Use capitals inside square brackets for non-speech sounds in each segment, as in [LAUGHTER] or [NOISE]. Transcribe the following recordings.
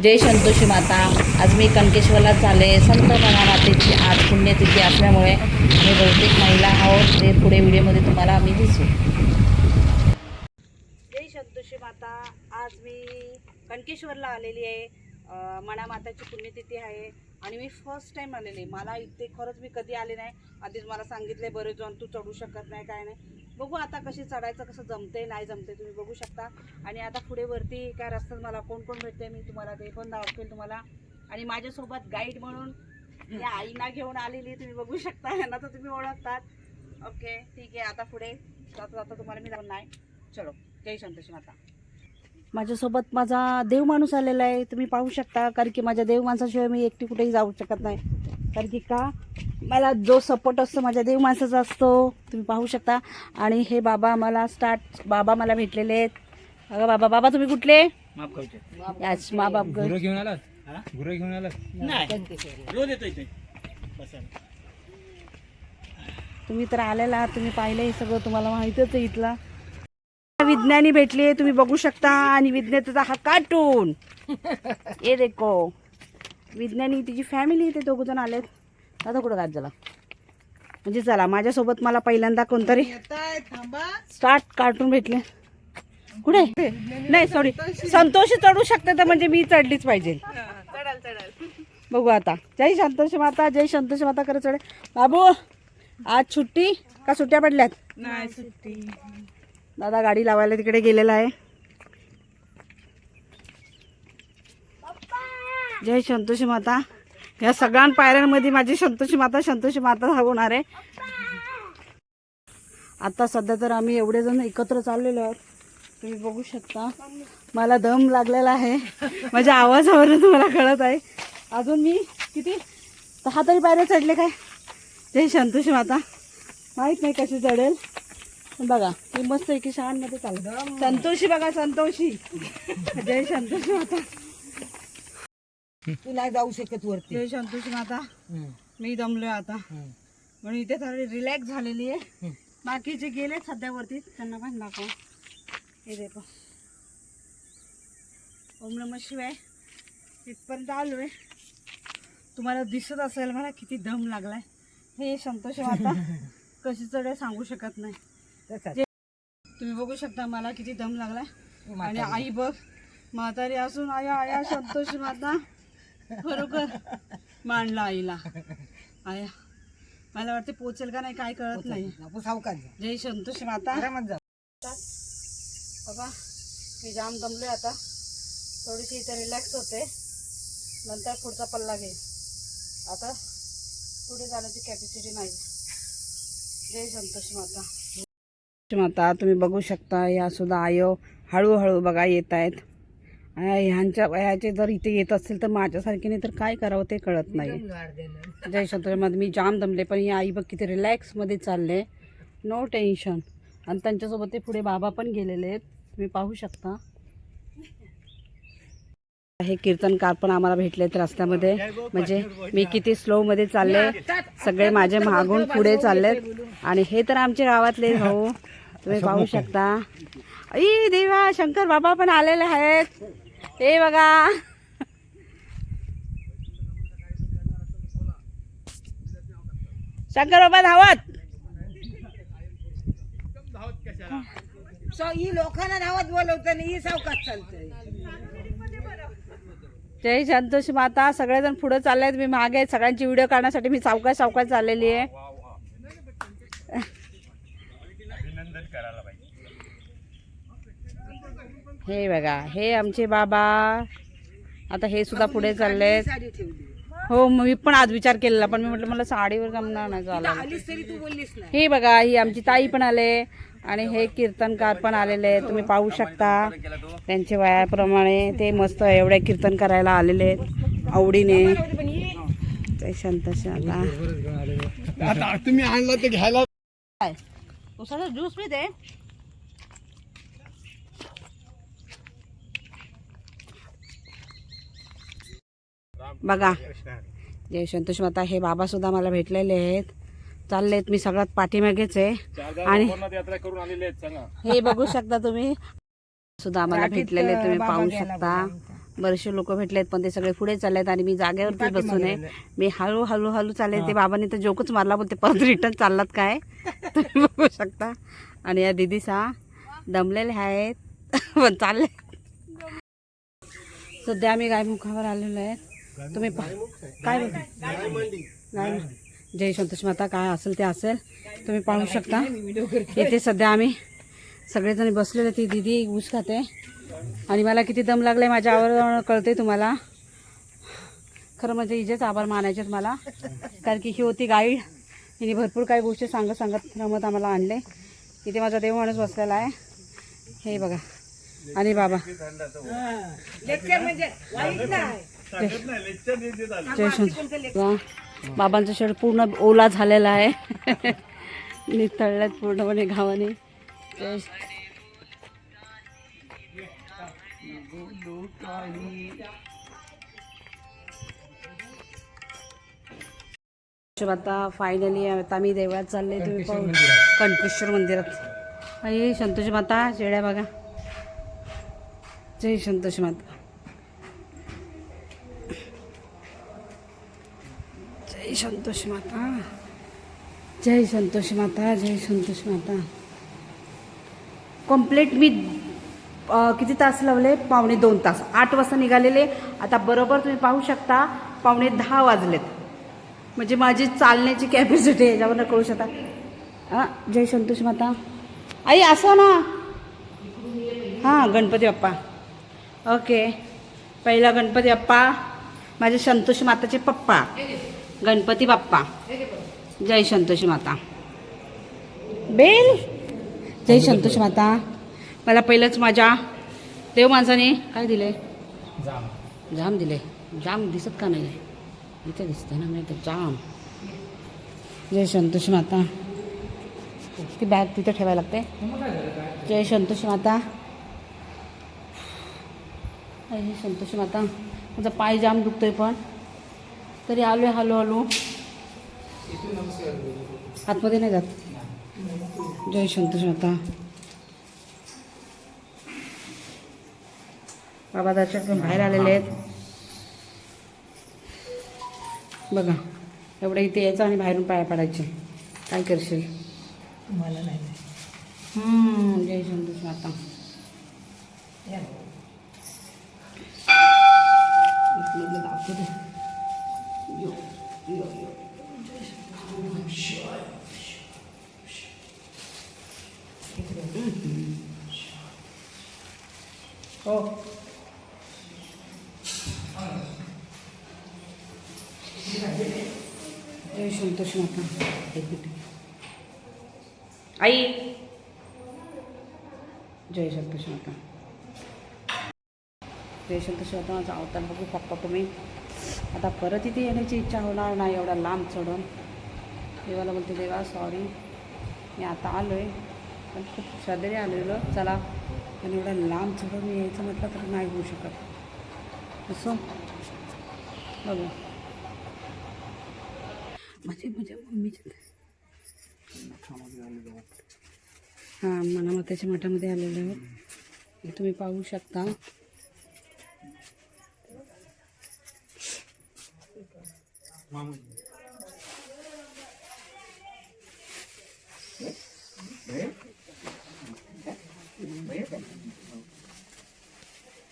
जय संतोषी माता. आज मी कणकेश्वरला चाले संत म्हणा मातेची आज पुण्यतिथी असल्यामुळे आम्ही बहुतेक महिला आहोत. ते पुढे व्हिडिओमध्ये तुम्हाला आम्ही दिसू. जय संतोषी माता. आज मी कणकेश्वरला आलेली आहे. मना माताची पुण्यतिथी आहे. आणि मी फर्स्ट टाइम आलेली मला इथे खरंच मी कधी आले नाही. आधीच मला सांगितले बरेच जण तू चढू शकत नाही काय नाही. बघू आता कशी चढायचं कसं जमते नाही जमते तुम्ही बघू शकता. आणि आता पुढे वरती काय रस्त्यात मला कोण कोण भेटते मी तुम्हाला ते पण दाखवेल तुम्हाला. आणि माझ्यासोबत गाईड म्हणून या आईना घेऊन आलेली तुम्ही बघू शकता यांना तर तुम्ही ओळखतात. ओके ठीक आहे आता पुढे जाता जाता तुम्हाला मी जाऊन नाही. चलो जय संतोषी माता. माझ्यासोबत माझा देव माणूस आलेला आहे तुम्ही पाहू शकता कारण की माझ्या देव माणसाशिवाय मी एकटी कुठेही जाऊ शकत नाही. कारण की का? मला जो सपोर्ट असतो माझ्या देव माणसाचा असतो. तुम्ही पाहू शकता. आणि हे बाबा मला स्टार्ट बाबा मला भेटलेले आहेत. अगं बाबा बाबा तुम्ही कुठले? याच मा बाप गुरं घेऊन आलात गुरं घेऊन बसायला. तुम्ही तर आलेला आहात. तुम्ही पाहिलं हे सगळं. तुम्हाला माहितच आहे इथला. विज्ञानी भेटले. तुम्ही बघू शकता. आणि विज्ञानाचा हा कार्टून ए देखो. विज्ञानी तिची फॅमिली ते दोघ जण आलेत. आता कुठं गात झाला? म्हणजे चला माझ्यासोबत मला पहिल्यांदा कोणतरी स्टार्ट कार्टून भेटले. कुठे? नाही सॉरी संतोषी चढू शकते तर म्हणजे मी चढलीच पाहिजे. बघू आता. जय संतोषी माता जय संतोषी माता करत चढे. बाबू आज सुट्टी? का सुट्ट्या पडल्यात? नाही सुट्टी. दादा गाडी लावायला तिकडे गेलेला आहे. जय संतोषी माता. या सगळ्या पायऱ्यांमध्ये माझी संतोषी माता संतोषी माता होणार आहे. आता सध्या तर आम्ही एवढे जण एकत्र चाललेलो आहोत. तुम्ही बघू शकता. मला दम लागलेला आहे. माझ्या आवाजावरून तुम्हाला कळत आहे. अजून मी किती? दहा तरी पायऱ्या चढले काय? जय संतोषी माता. माहीत नाही कशी चढेल. बघा मी मस्त एकी शाळांमध्ये चालू संतोषी बघा संतोषी. जय संतोषी माता. तू नाही जाऊ शकत वरती. संतोषी माता मी दमलोय आता. म्हणून इथे थोडी रिलॅक्स झालेली आहे. बाकीचे गेले सध्या वरती. त्यांना पण दाखव. हे देखो. ओम नम शिवाय. तिथपर्यंत आलो आहे तुम्हाला दिसत असेल मला किती दम लागलाय. हे संतोष माता. [LAUGHS] कशी चढे सांगू शकत नाही. तुम्ही बघू शकता मला किती दम लागलाय. आणि आई बघ. म्हातारी असून आया आया संतोष माता. बरोबर मांडला आईला. आया मला वाटते पोचेल का नाही काय कळत नाही. आपण सावकाश जा. जय संतोष माता. आरामात जा. बाबा मी जाम दमलोय आता. थोडीशी इथे रिलॅक्स होते. नंतर पुढचा पल्ला घेईल आता पुढे जाण्याची कॅपॅसिटी नाही. जय संतोष माता. माता तुम्ही बघू शकता या सुद्धा आयो हळूहळू बघा येत आहेत ह्यांच्या वयाचे जर इथे येत असतील तर माझ्यासारखीने तर काय करावं ते कळत नाही. जय माता मी जाम दमले पण ही आई बघ किती रिलॅक्समध्ये चालले. नो टेन्शन आणि त्यांच्यासोबत ते पुढे बाबा पण गेलेले आहेत. तुम्ही पाहू शकता. हे कीर्तनकार पण आम्हाला भेटलेत रस्त्यामध्ये. म्हणजे मी किती स्लो मध्ये चालले. सगळे माझे मागून पुढे चाललेत. आणि हे तर आमचे गावातले भाऊ. तुम्ही पाहू शकता. आई देवा शंकर बाबा पण आलेले आहेत. हे बघा. शंकर बाबा धावत. ही लोकांना नावात बोलवतं ही सावकाश चालतंय. जय संतोष माता. सगळेजण पुढे चालले आहेत मी मागे. सगळ्यांची व्हिडिओ काढण्यासाठी मी सावकाश सावकाश चाललेली आहे. हे बघा हे आमचे बाबा. आता हे सुद्धा पुढे ठेवली हो मग मी पण आज विचार केलेला पण मी म्हटलं मला साडीवर जमणार नाही चालायला. आलीस तरी तू बोललीस नाही. हे बघा ही आमची ताई पण आले आणि हे कीर्तनकार पण आलेले आहेत. तुम्ही पाहू शकता. त्यांच्या वयाप्रमाणे ते मस्त एवढे कीर्तन करायला आलेले आहेत आवडीने. ते शांत आता आता तुम्ही आणला ते घ्यायला. काय? उसाचा ज्यूस पिते बघा. जय संतोष माता हे बाबा सुद्धा मला भेटलेले आहेत. चाललेत मी सगळ्यात पाठीमागेच आहे. आणि यात्रा करून आलेले आहेत सांगा. हे बघू शकता तुम्ही. सुद्धा आम्हाला भेटलेले तुम्ही पाहू शकता. बरेचसे लोक भेटलेत पण ते सगळे पुढे चाललेत आणि मी जागेवरती बसून आहे. मी हळू हळू हळू चालले ते बाबांनी तर जोकच मारला बोलते परत रिटर्न चाललात काय? [LAUGHS] तुम्ही बघू शकता. आणि या दिदीसा दमलेले आहेत [LAUGHS] पण चालले. सध्या आम्ही गायमुखावर आलेलो आहे तुम्ही पा- काय गाय जय संतोष माता काय असेल ते असेल. तुम्ही पाहू शकता. येते सध्या आम्ही सगळेजण बसलेले ती दिदी ऊस खाते. आणि मला किती दम लागले माझ्या आवर कळते तुम्हाला. खरं म्हणजे हिजेच आभार मानायचेत मला. कारण की ही होती गाईड हिने भरपूर काही गोष्टी सांगत सांगत रमत आम्हाला आणले. इथे माझा देव माणूस बसलेला आहे. हे बघा. आणि बाबा. लेक्चर म्हणजे बाबांचा शर्ट पूर्ण ओला झालेला आहे. नितळल्यात पूर्णपणे घावाने जय आता फायनली आता मी देवळात चालले तुम्ही पाहू. कणकेश्वर मंदिरात. आणि संतोष माता शेळ्या बघा. जय संतोष माता. जय संतोष माता। जय संतोष माता जय संतोष माता। कंप्लीट मी किती तास लावले? पावणे दोन तास. आठ वाजता निघालेले. आता बरोबर तुम्ही पाहू शकता पावणे दहा वाजलेत. म्हणजे माझी चालण्याची कॅपॅसिटी याच्यावरनं कळू शकता. हां जय संतोष माता. आई असं ना? हां गणपती बाप्पा. ओके पहिला गणपती बाप्पा माझे संतोष माताचे पप्पा. गणपती बाप्पा. जय संतोष माता. बेल. जय संतोष माता. मला पहिलंच माझ्या देव माणसाने काय दिले जाम. दिले जाम दिसत का नाही इथे दिसते ना नाही तर जाम. जय संतोष माता. ती बॅग तिथे ठेवायला लागते. जय संतोष माता. जय संतोष माता. माझा पाय जाम दुखतोय पण. तरी आलोय हळू हळू आतमध्ये नाही जात. जय संतोष माता बाबा दर्शन बाहेर आलेले आहेत. बघा एवढं इथे यायचं आणि बाहेरून पाया पडायचे. काय करशील? मला नाही हम्म, जय संतोष माता इथलं दाखवू दे. यो, यो, यो. हो जय संतोष माता एक मिनिट आई जय संतोष माता जय आता परत इथे येण्याची इच्छा होणार नाही एवढा लांब चढून. देवाला बोलते देवा सॉरी मी आता आलो आहे पण खूप श्रद्धेने आलेलो. चला पण एवढा लांब चढून यायचं म्हटलं तर नाही होऊ शकत. असं. बघू. माझे माझ्या मम्मीचे हां मनामाताच्या मठामध्ये आलेले आहे. तुम्ही पाहू शकता.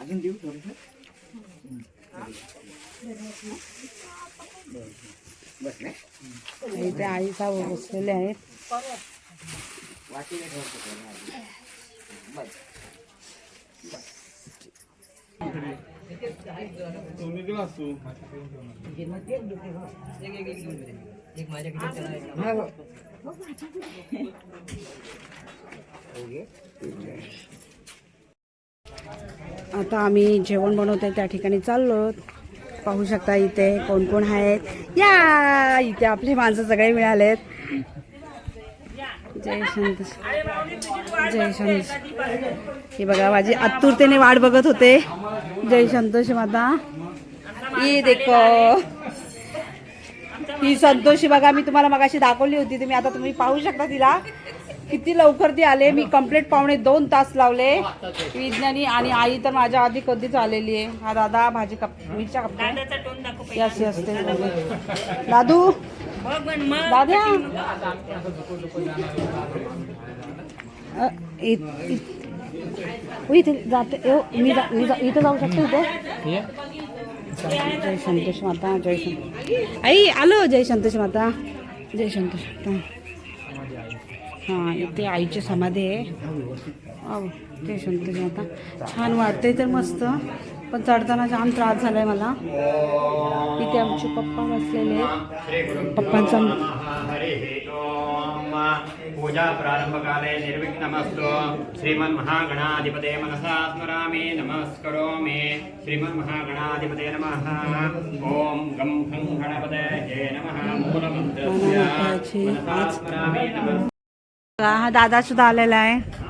अजून देऊ थोडंसं इथे आई साहेब बसलेले आहेत. वाटीला आता आम्ही जेवण बनवतोय त्या ठिकाणी चाललो. पाहू शकता इथे कोण कोण आहेत. या! इथे आपले माणसं सगळे मिळालेत. जय संतोष जय संतोष. हे बघा माझी आतुरतेने वाट बघत होते. जय संतोष माता. ये देखो. ही संतोषी बघा मी तुम्हाला मगाशी दाखवली होती तुम्ही आता तुम्ही पाहू शकता तिला. किती लवकर ती आले. मी कंप्लीट पावणे दोन तास लावले. विज्ञानी आणि आई तर माझ्या आधी कधीच आलेली आहे. हा दादा भाजी काप मिरच्या कापते अशी असते दादू दादा अ, इ- इ- ओ, इथे जाते ओ, मी जा- मी जा- इथं जाऊ शकते इथे? जय संतोष माता जय संतोष आई आलो जय संतोष माता जय संतोष माता. हां इथे आईची समाधी आहे. जय संतोष माता. छान वाटते तर मस्त. पण चढताना जाम त्रास झालाय मला. इथे आमचे पप्पा बसलेले आहेत. पप्पांचा हरिः ओम. पूजा प्रारंभकाले निर्विघ्नमस्तु. श्रीमन्महागणाधिपते मनसा स्मरामि. नमस्करोमि. श्रीमन्महागणाधिपते नमः. ॐ गं खं गणपतये नमः. मूलमन्त्रस्य. गणपताची मनसा स्मरामि. नमः हा दादा सुद्धा आलेला आहे.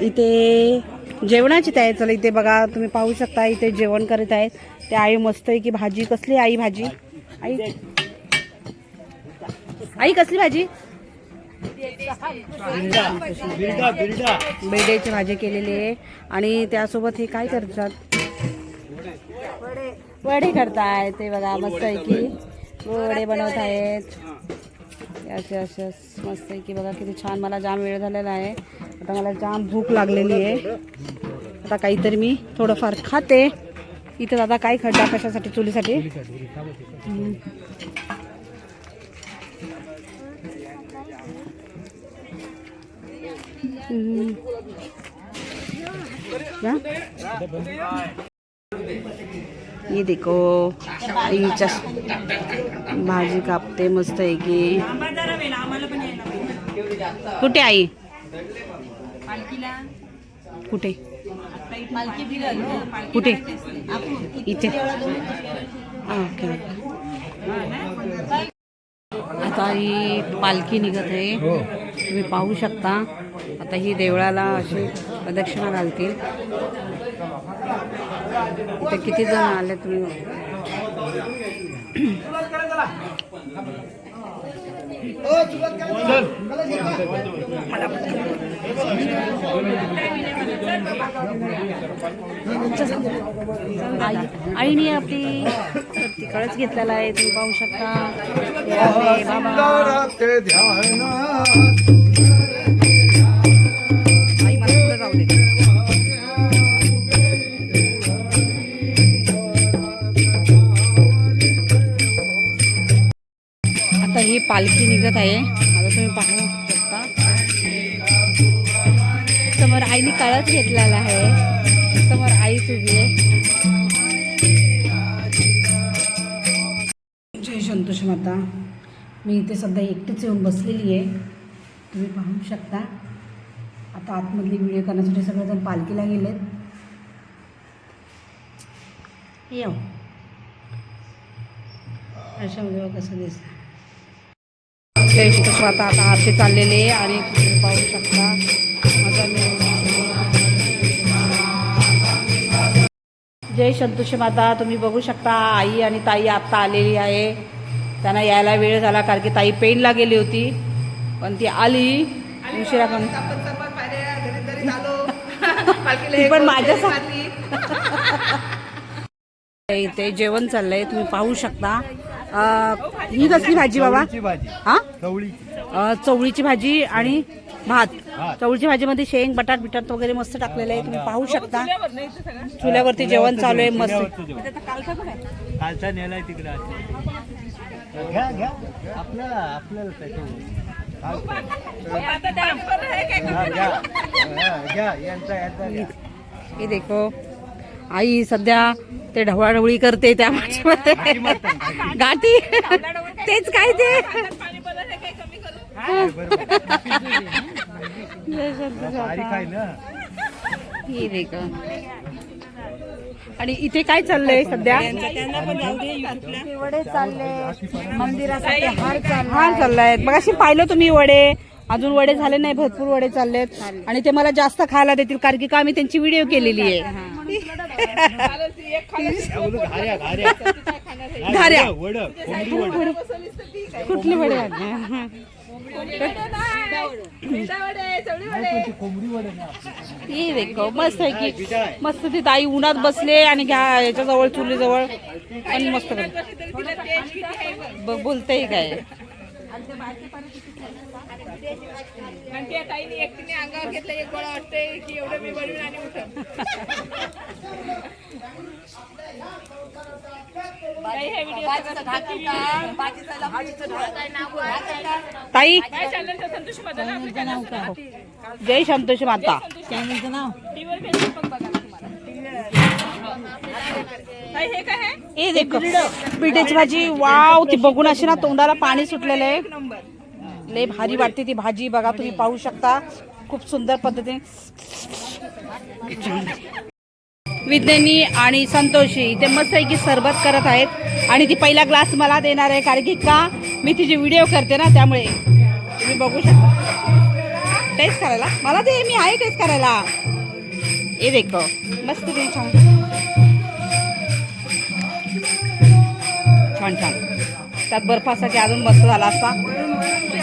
इथे जेवणाची तयारी चालू इथे बघा तुम्ही पाहू शकता इथे जेवण करत आहेत. ते आई मस्त आहे की भाजी कसली आई भाजी? आई आई कसली भाजी? बेड्याची भाजी केलेली आहे. आणि त्यासोबत हे काय करतात? वडे करतायत. ते बघा मस्त आहे की. वडे बनवत आहेत. असे असे मस्त आहे की. बघा किती छान. मला जाम वेळ झालेला आहे. आता मला जाम भूक लागलेली आहे. आता काहीतरी मी थोडंफार खाते. इथं दादा काय खड्डा कशासाठी चुलीसाठी? ये देखो आईच्या भाजी कापते मस्त आहे की. कुठे आई? कुठे? कुठे? इथे हा, ओके आता ही पालखी निघत आहे. तुम्ही पाहू शकता. आता ही देवळाला अशी प्रदक्षिणा घालतील. इथे किती जण आले तुम्ही? आईने आपली तिकडच घेतलेला आहे तुम्ही पाहू शकता. हे आई मला पुढे जाऊ दे. ही निघत आहे. आता तुम्ही पाहू शकता. समोर आईने काळच घेतलेला आहे. समोर आईच उभी आहे. जय संतोष माता. मी इथे सध्या एकटीच येऊन बसलेली आहे. तुम्ही पाहू शकता. आता आतमधली व्हिडिओ करण्यासाठी सगळेजण पालखीला गेलेत. येऊ. अशा व्हिडिओ कसं दिसतं जय संतोष माता आता आरती चाललेली आहे आणि तुम्ही पाहू शकता. जय संतोषी माता तुम्ही बघू शकता आई आणि ताई आत्ता आलेली आहे. त्यांना यायला वेळ झाला कारण की ताई पेनला गेली होती पण ती आली. उशिरा पण [LAUGHS] ती पण माझ्यासाठी [LAUGHS] इथे जेवण चाललंय तुम्ही पाहू शकता. ही कसली भाजी बाबा? हा? चवळीची. भाजी आणि भात. चवळीची भाजीमध्ये शेंग बटाट बिटाट वगैरे मस्त टाकलेलं आहे. तुम्ही पाहू शकता. चुल्यावरती जेवण चालू आहे मस्त. कालचा नेलाय तिकडे. घ्या घ्या. आपल्याला आपल्याला घ्या. यांचा यांचा हे देखो. आई सध्या ते ढवळाढवळी करते त्या भाजीमध्ये गाठी. तेच काय ते. आणि इथे काय चाललंय सध्या? वडे चालले. मंदिरासाठी हार हार चाललाय. मग अशी पाहिलं तुम्ही वडे. अजून वडे झाले नाही भरपूर वडे चाललेत. आणि ते मला जास्त खायला देतील कारण की का आम्ही त्यांची व्हिडिओ केलेली आहे. घाऱ्या कुठली वडे? ये मस्त आहे की. मस्त ती ताई उन्हात बसले आणि घ्या याच्या याच्याजवळ चुलीजवळ. आणि मस्त. बघ बोलतही काय. आणि त्या ताईने एकटीने अंगावर घेतलं एक गोळा वाटते की एवढं मी बनवून आणि उठत ताई जय संतोष माता. हे देखो. पिठेची भाजी. वाव ती बघून अशी ना तोंडाला पाणी सुटलेलं आहे. लय भारी वाटते ती भाजी. बघा तुम्ही पाहू शकता. खूप सुंदर पद्धतीने. विज्ञानी आणि संतोषी ते मस्त आहे की सरबत करत आहेत. आणि ती पहिला ग्लास मला देणार आहे कारण की का? मी तिची व्हिडिओ करते ना त्यामुळे. तुम्ही बघू शकता. टेस्ट करायला? मला ते मी आहे टेस्ट करायला. हे देख मस्त ते छान. छान छान. त्यात बर्फासाठी अजून मस्त झाला असता.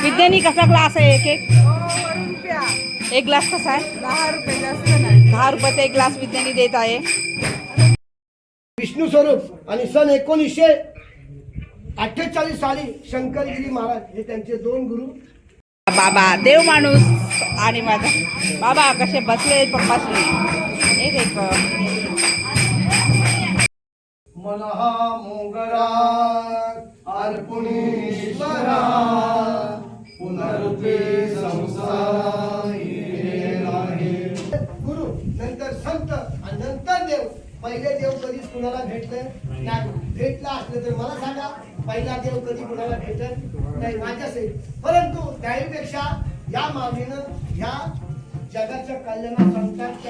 विज्ञानी कसा ग्लास आहे? एक एक. एक ग्लास कसा आहे? दहा रुपये जास्त नाही. दहा रुपयाचा एक ग्लास विज्ञानी देत आहे. विष्णू स्वरूप आणि सन एकोणीसशे अठ्ठेचाळीस साली शंकरगिरी महाराज हे त्यांचे दोन गुरु. बाबा देव माणूस आणि माझा. बाबा कसे बसले पप्पाशी हे देख मनहा मोगरा अर्पुणीश्वरा. पुनरुपे संसारा गुरु नंतर संत आणि नंतर देव. पहिले देव कधी कुणाला भेटले नाही. भेटला असलं तर मला सांगा पहिला देव कधी कुणाला भेटत नाही माझ्यासाठी परंतु त्याहीपेक्षा या मागणीनं ह्या जगाच्या कल्याणासंतांच्या